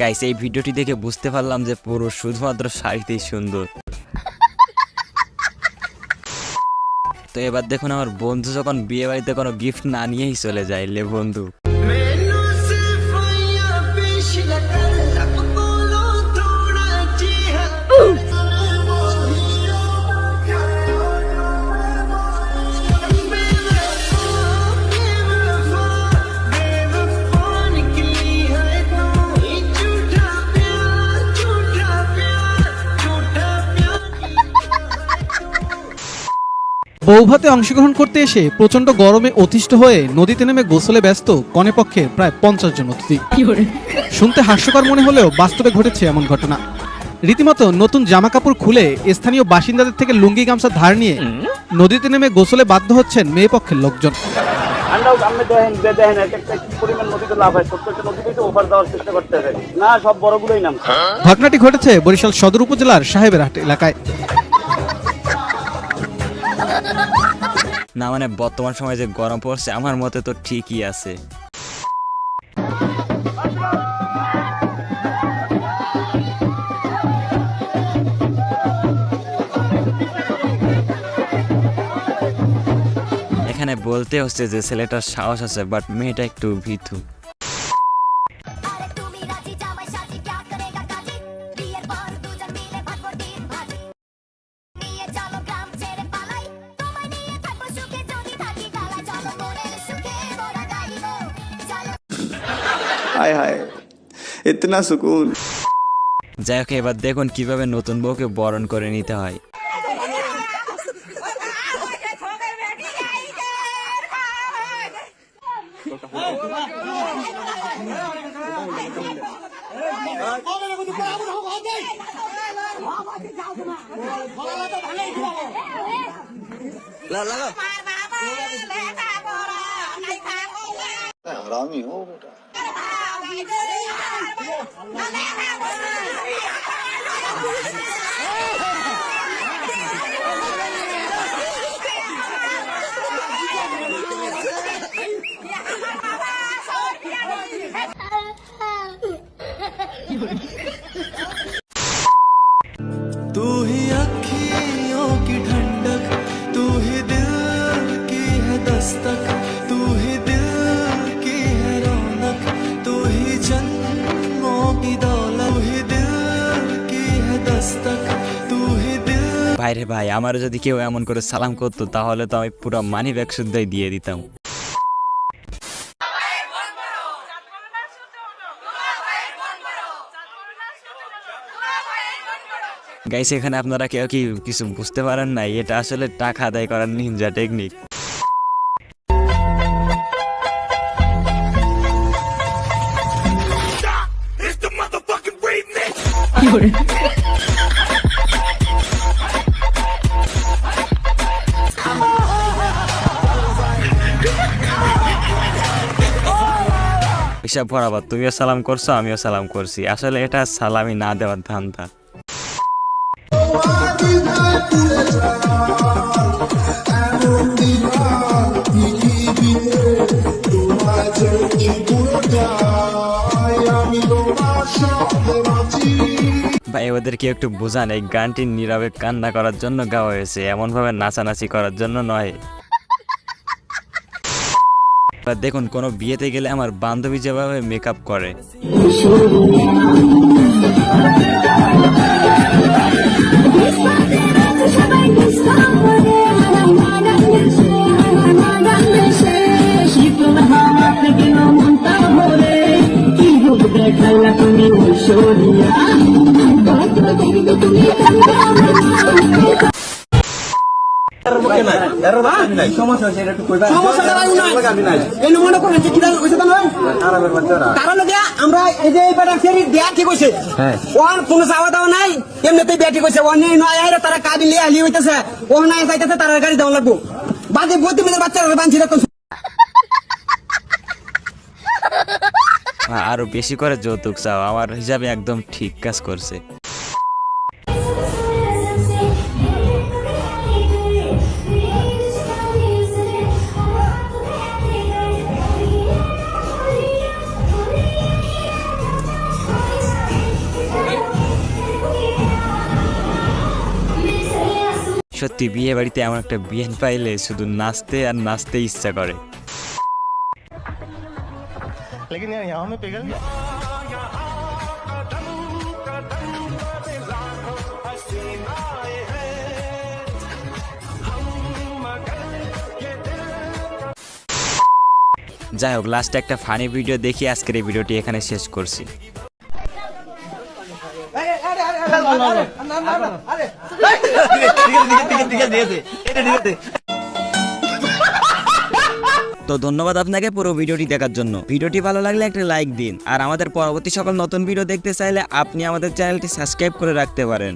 Guys এই ভিডিওটি দেখে বুঝতে পারলাম যে পুরো শুধুমাত্র শাড়িতেই সুন্দর। তো এবার দেখুন, আমার বন্ধু যখন বিয়ে বাড়িতে কোনো গিফট না নিয়েই চলে যায়, লে বন্ধু। বৌভাতে অংশগ্রহণ করতে এসে প্রচণ্ড গরমে অতিষ্ঠ হয়ে নদীতে নেমে গোসলে ব্যস্ত কনেপক্ষের প্রায় পঞ্চাশ জন অতিথি। শুনতে হাস্যকর মনে হলেও বাস্তবে ঘটেছে এমন ঘটনা। রীতিমতো নতুন জামা কাপড় খুলে স্থানীয় বাসিন্দাদের থেকে লুঙ্গি গামছা ধার নিয়ে নদীতে নেমে গোসলে বাধ্য হচ্ছেন মেয়ে পক্ষের লোকজন। আমরাও দেখেন যে দেখেন একটা কি পরিমাণ নদীতে লাভ হয় প্রত্যেকটা নদীতেই ওভার দেওয়ার চেষ্টা করতে হবে। না সব বড়গুলোই নাম ঘটনাটি ঘটেছে বরিশাল সদর উপজেলার সাহেবেরহাট এলাকায়। না মানে বর্তমান সময়ে যে গরম পড়ছে, আমার মতে তো ঠিকই আছে। এখানে বলতে হচ্ছে যে ছেলেটার সাহস আছে বাট মেয়েটা একটু ভীতু। हाय हाय इतना सुकून যাই হোক এবার দেখুন কিভাবে নতুন বউকে বরণ করে নিতে হয় हरामी हो बेटा तू दिल বাইরে ভাই আমার যদি কেউ এমন করে সালাম করতো তাহলে তো আমি পুরো মানি ব্যাগ শুদ্ধই দিয়ে দিতাম। গাইস এখানে আপনারা কেউ কি কিছু বুঝতে পারেন নাই? এটা আসলে টাকা আদায় করার নিনজা টেকনিক হিসাব বরাবর তুমিও সালাম করছ, আমিও সালাম করছি। আসলে এটা সালামি না দেওয়ার ধান্দা। ভাই, ওদেরকে একটু বোঝান, এই গানটি নীরবে কান্না করার জন্য গাওয়া হয়েছে, এমনভাবে নাচানাচি করার জন্য নয়। এবার দেখুন কোনো বিয়েতে গেলে আমার বান্ধবী যেভাবে মেকআপ করে। এই মনে আমরা এই যে ফেরি দেয়া ঠিক হইছে ওর কোনো চাওয়া দাওয়া নাই এমনিতে বিয়া ঠিক হইছে অন্য নয় তারা কাবিল আলি হইতেছে। ও নাই চাইতেছে তারা গাড়ি দেওয়া লাগবো। বাদে মেয়েদের বাচ্চারা আরও বেশি করে যৌতুক চাও আমার হিসাবে একদম ঠিক কাজ করছে। সত্যি বিয়ে বাড়িতে এমন একটা বিয়ান পাইলে শুধু নাচতে আর নাচতে ইচ্ছা করে। যাই হোক লাস্টে একটা ফানি ভিডিও দেখি আজকের এই ভিডিওটি এখানে শেষ করছি। তো ধন্যবাদ আপনাকে পুরো ভিডিওটি দেখার জন্য। ভিডিওটি ভালো লাগলে একটা লাইক দিন, আর আমাদের পরবর্তী সকল নতুন ভিডিও দেখতে চাইলে আপনি আমাদের চ্যানেলটি সাবস্ক্রাইব করে রাখতে পারেন।